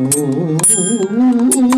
Ooh.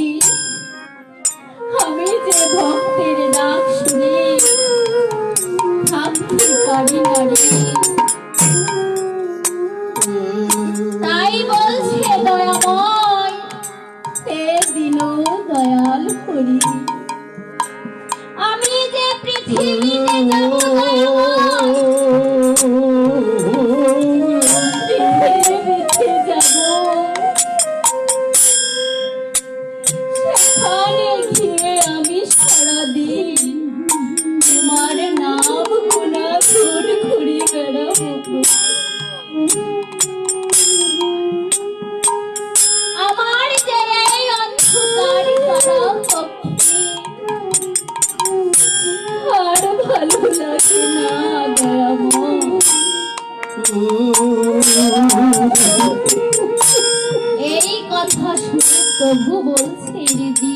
আমি যে পৃথিবী এই কথা শুনে প্রভু বলছে দিদি।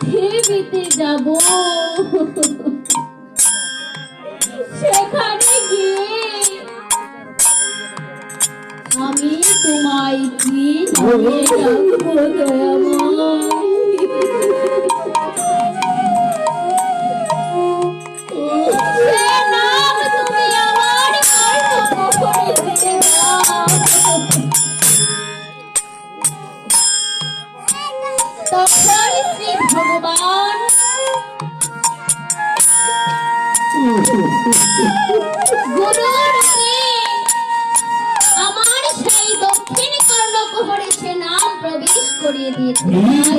পৃথিবীতে যাব। সেখানে গিয়ে আমি তোমায় কি নিয়ে যাব।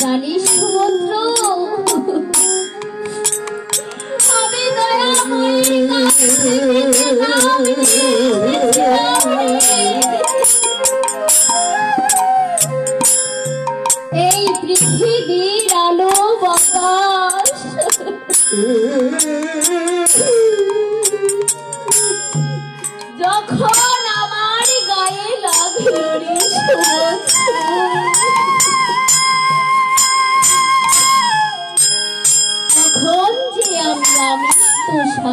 জানিস সমুদ্র আমি রে। এই পৃথিবীর আলো বাতাস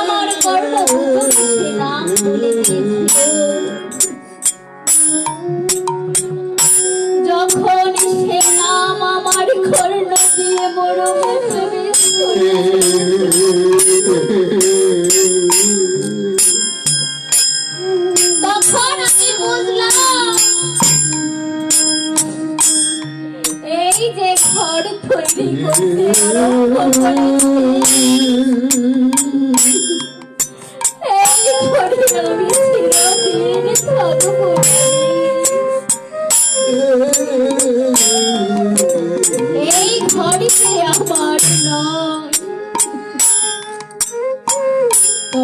আমার বলে দিয়েছিল যখন সে নাম আমার কর্ণ দিয়ে মরমে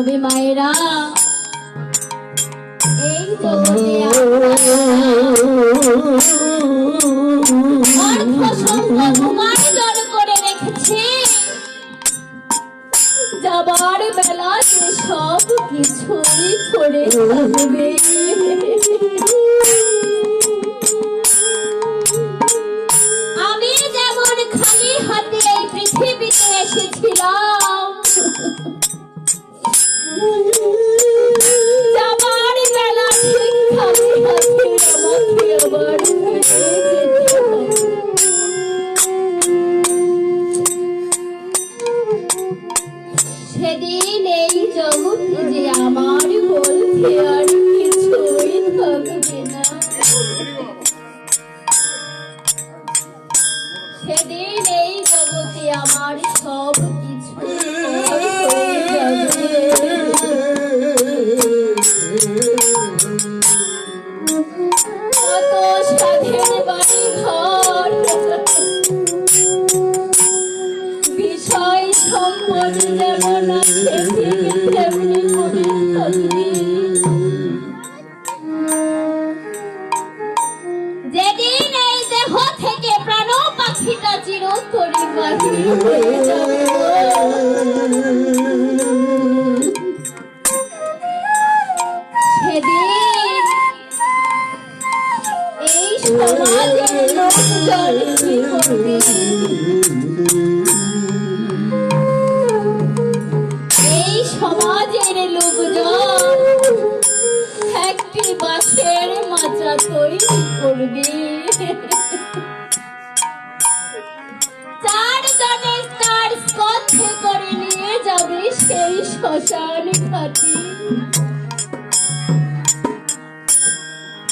তবে মায়েরা। এই জগতে অর্থ উপার্জন করে রেখেছি। যাবার বেলা সব কিছুই করে থাকবে সেদিন এই জগতে যে আমার বলতে আর কিছুই থাকবে জগতে আমার সব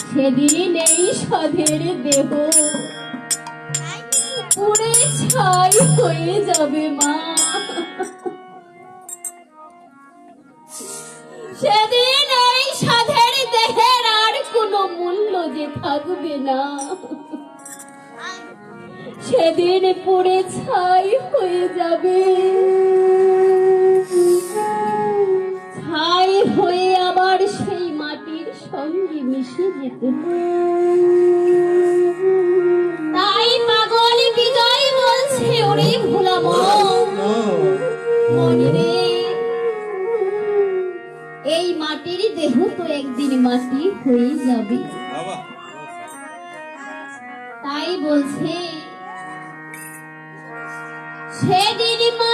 সেদিন এই সাধের দেহ পুড়ে ছাই হয়ে যাবে, মা। সেদিন এই সাধের দেহের আর কোনো মূল্য যে থাকবে না। সেদিন পুড়ে ছাই হয়ে যাবে। মিশে যেতে তাই পাগল বিজয় বলছে ওরে ভোলাম মনে। এই মাটির দেহ তো একদিন মাটি হয়ে যাবে। তাই বলছে সেদিন মাটির